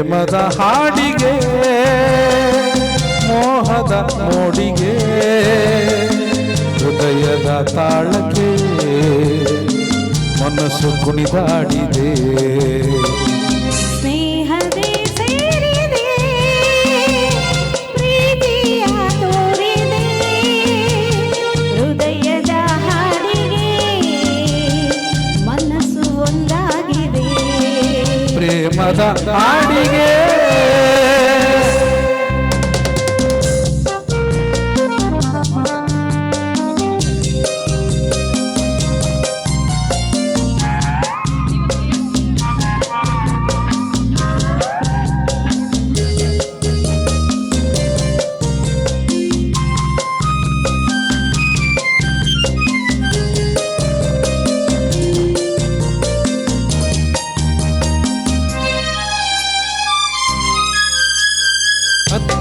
ಪ್ರೇಮದ ಹಾಡಿಗೆ ಮೋಹದ ಮೋಡಿಗೆ ಹೃದಯದ ತಾಳಕ್ಕೆ ಮನಸ್ಸು ಕುಣಿದಾಡಿದೆ. ಪ್ರೇಮದ ಹಾಡಿಗೆ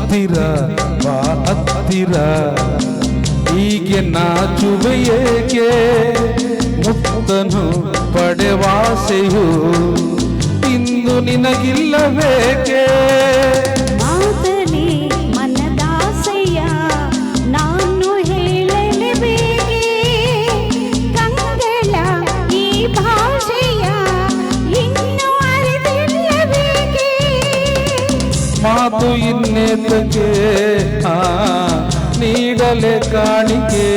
ಹತ್ತಿರ ಬಾ ಹತ್ತಿರ. ಹೀಗೆ ನಾಚುವೆ ಏಕೆ? ಮುತ್ತನು ಪಡೆವಾಸೆಯು ಇಂದು ನಿನಗಿಲ್ಲಬೇಕೆ ಮಾತು ಇನ್ನೇತಕ್ಕೆ ಆ ನೀಡಲೆ ಕಾಣಿಕೆ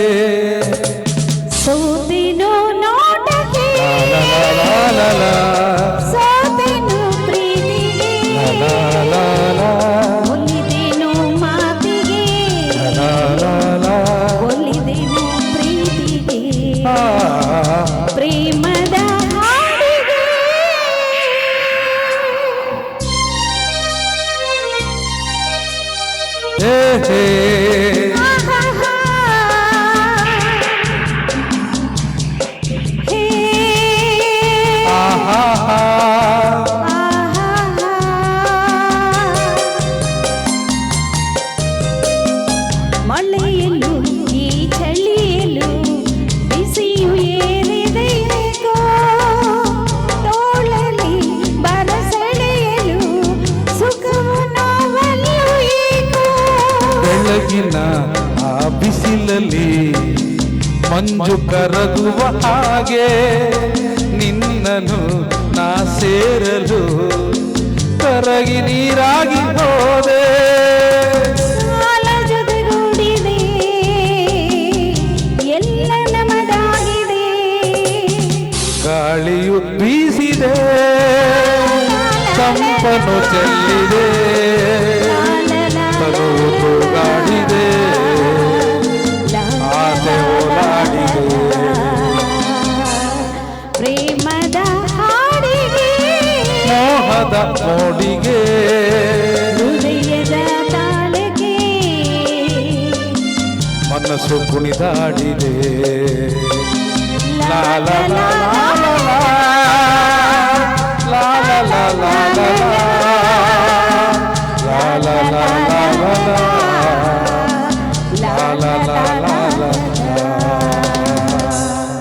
ಸೋತೆನು ನೋಟಕ್ಕೆ ಲಾ ಲಾ ಲಾ ಲಾ ಸೋತೆನು ಪ್ರೀತಿಗೆ ಲಾ ಲಾ ಲಾ ಒಲಿದೆನು ಮಾತಿಗೆ ಲಾ ಲಾ ಲಾ ಒಲಿದೆನು ಪ್ರೀತಿಗೆ ಆ hey, hey. ಬೆಳಗಿನ ಆ ಬಿಸಿಲಲ್ಲಿ ಮಂಜು ಕರಗುವ ಹಾಗೆ ನಿನ್ನನು ನಾ ಸೇರಲು ಕರಗಿ ನೀರಾಗಿ ಹೋದೆ. ಗಾಳಿಯು ಬೀಸಿದೆ ತಂಪನು ಚೆಲ್ಲಿದೆ. ಮೋಹದ ಮೋಡಿಗೆ ಹೃದಯದ ತಾಳಗೆ ಮನಸ್ಸು ಕುಣಿದಾಡಿದೆ ಲಾ ಲಾ ಲಾ ಲಾ ಲಾ ಲಾ